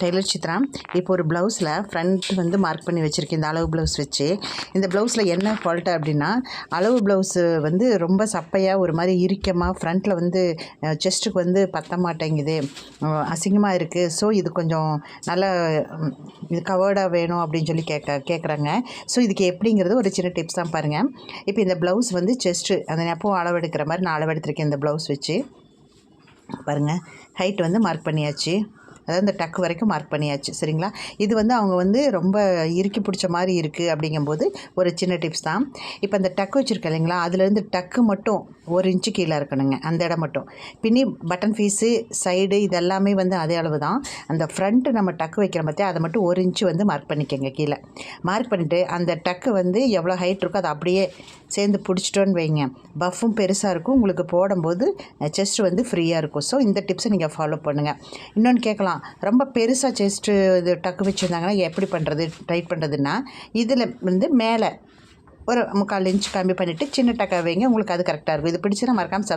Taylor Chitra இப்போ ஒரு ப்ளவுஸில் ஃப்ரண்ட் வந்து மார்க் பண்ணி வச்சுருக்கேன் இந்த அளவு ப்ளவுஸ் வச்சு. இந்த ப்ளவுஸில் என்ன ஃபால்ட்டு அப்படின்னா அளவு ப்ளவுஸு வந்து ரொம்ப சப்பையாக ஒரு மாதிரி இறுக்கமாக ஃப்ரண்ட்டில் வந்து செஸ்ட்டுக்கு வந்து பத்த மாட்டேங்குது. அசிங்கமாக இருக்குது ஸோ இது கொஞ்சம் நல்லா இது கவர்டாக வேணும் அப்படின்னு சொல்லி கேட்க கேட்குறாங்க ஸோ இதுக்கு எப்படிங்கிறது ஒரு சின்ன டிப்ஸ் தான் பாருங்கள் இப்போ இந்த ப்ளவுஸ் வந்து செஸ்ட்டு அந்த எப்பவும் அளவெடுக்கிற மாதிரி நான் அளவெடுத்திருக்கேன் இந்த ப்ளவுஸ் வச்சு. பாருங்கள் ஹைட் வந்து மார்க் பண்ணியாச்சு. அதாவது இந்த டக்கு வரைக்கும் மார்க் பண்ணியாச்சு. சரிங்களா? இது வந்து அவங்க வந்து ரொம்ப இறுக்கி பிடிச்ச மாதிரி இருக்குது அப்படிங்கும்போது ஒரு சின்ன டிப்ஸ் தான். இப்போ இந்த டக்கு வச்சுருக்க இல்லைங்களா? அதுலேருந்து டக்கு மட்டும் ஒரு இன்ச்சு கீழே இருக்கணுங்க. அந்த இடம் மட்டும். பின்னி பட்டன் ஃபீஸு சைடு இதெல்லாமே வந்து அதே அளவு தான் அந்த ஃப்ரண்ட்டு நம்ம டக்கு வைக்கிற பற்றி அதை மட்டும் ஒரு இன்ச்சு வந்து மார்க் பண்ணிக்கோங்க கீழே. மார்க் பண்ணிவிட்டு அந்த டக்கு வந்து எவ்வளோ ஹைட் இருக்கோ அதை அப்படியே சேர்ந்து பிடிச்சிட்டோன்னு வைங்க. பஃப்பும் பெருசாக இருக்கும். உங்களுக்கு போடும்போது செஸ்ட் வந்து ஃப்ரீயாக இருக்கும். ஸோ இந்த டிப்ஸை நீங்கள் ஃபாலோ பண்ணுங்கள் இன்னொன்று கேட்கலாம். ரொம்ப பெருசாக செஸ்ட்டு இது டக்கு வச்சுருந்தாங்கன்னா எப்படி பண்ணுறது டைட் பண்ணுறதுன்னா இதில் வந்து மேலே ஒரு முக்கால் இன்ச் கம்மி பண்ணிவிட்டு சின்ன டக்கா வைங்க உங்களுக்கு அது கரெக்டாக இருக்கும். இது பிடிச்சுன்னா மறக்காமல் சப்